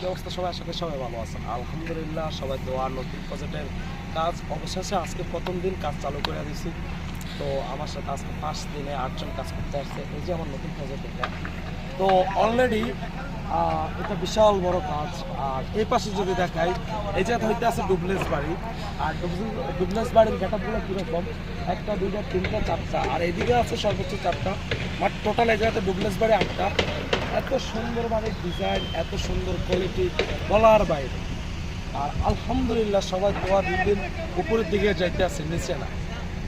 কি অবস্থা সবাই আশা করি সবাই ভালো আছেন। আলহামদুলিল্লাহ, সবাই দোয়া, নতুন প্রজেক্টের কাজ অবশেষে আজকে প্রথম দিন কাজ চালু করে দিয়েছি। তো আমার সাথে আজকে পাঁচ দিনে আটজন কাজ করতে আসছে। এই যে আমার নতুন প্রজেক্ট এটা। তো অলরেডি এটা বিশাল বড় কাজ। আর এই পাশে যদি দেখাই, এই জায়গাটা হইতে আছে ডুবলেস বাড়ি। আর ডুবলেস- বাড়ির গেটাপগুলো কীরকম একটা, দুইটা, তিনটা, চারটা। আর এইদিকে আছে সর্বোচ্চ চারটা। বাট টোটাল এই জায়গাতে ডুবলেস বাড়ি আটটা। এত সুন্দরভাবে ডিজাইন এত সুন্দর কোয়ালিটি বলার বাইরে। আর আলহামদুলিল্লাহ সবাই দোয়া দিন দিন উপরের দিকে যাইতে আছে, নিচে না।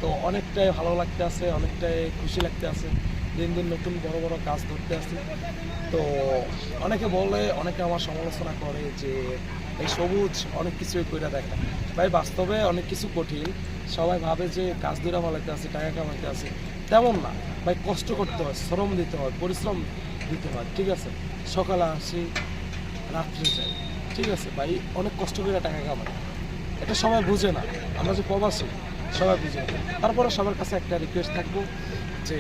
তো অনেকটাই ভালো লাগতে আছে, অনেকটাই খুশি লাগতে আছে। দিন দিন নতুন বড় বড় কাজ ধরতে আছে। তো অনেকে বলে, অনেকে আমার সমালোচনা করে যে এই সবুজ অনেক কিছুই করে দেখা ভাই, বাস্তবে অনেক কিছু কঠিন। সবাই ভাবে যে কাজ দূরা ভালাইতে আছে, টাকা কামাইতে আছে। তেমন না। ভাই, কষ্ট করতে হয়, শ্রম দিতে হয়, পরিশ্রম দিতে হয়, ঠিক আছে? সকালে আসি, রাত্রে যাই, ঠিক আছে? ভাই, অনেক কষ্ট করে টাকা কামাই। এটা সবাই বুঝে না। আমরা যে প্রবাসী, সবাই বুঝে না। তারপরে সবার কাছে একটা রিকোয়েস্ট থাকব যে,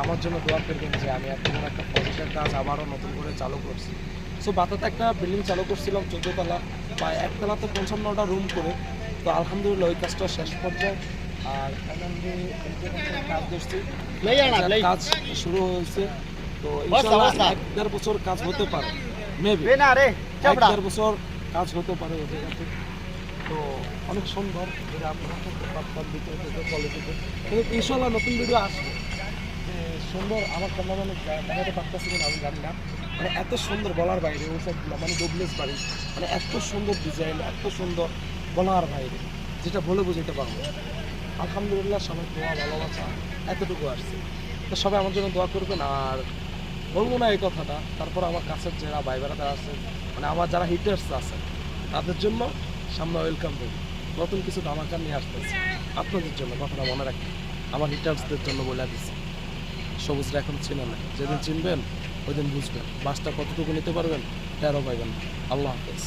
আমার জন্য দোয়া করবেন যে, আমি বড় একটা প্রজেক্টের কাজ আবারও নতুন করে চালু করছি। সো বাতাতে একটা বিল্ডিং চালু করছিলাম চোদ্দতলা। বা একতলাতে পঞ্চান্নটা রুম করে। তো আলহামদুলিল্লাহ, ওই কাজটা শেষ পর্যায়ে আর finally এই যে একটা কাজ শুরু হয়েছে। তো এক দেড় বছর কাজ হতে পারে। মেবি এক দেড় বছর কাজ হতে পারে ওই জায়গাতে। তো অনেক সুন্দর আপনারা দিতে কিন্তু ইনশাল্লাহ নতুন ভিডিও আসবে। যে সুন্দর আমার ক্যামেরাম্যানে দেখাতে পারতেছি কিনা আমি জানি না। মানে এত সুন্দর বলার বাইরে ওই মানে ডুবলেস বাড়ি। মানে এত সুন্দর ডিজাইন এত সুন্দর বলার বাইরে। যেটা বলে বুঝাইতে পারব। আলহামদুলিল্লাহ সবাই দোয়া, ভালোবাসা, এতটুকু আসছে। তো সবাই আমার জন্য দোয়া করবেন আর বলব না এই কথাটা, তারপর আমার কাছের যারা ভাই বেড়াতে আছে মানে আমার যারা হিটার্স আছে, তাদের জন্য সামনে ওয়েলকাম দেব নতুন কিছু ধামাকা নিয়ে আসতেছে। আপনাদের জন্য কথাটা মনে রাখবেন আমার হিটার্সদের জন্য বলে দিচ্ছি সবুজটা এখন চিনে না। যেদিন চিনবেন ওই দিন বুঝবেন। বাসটা কতটুকু নিতে পারবেন তেরো পাইবেন আল্লাহ হাফেজ।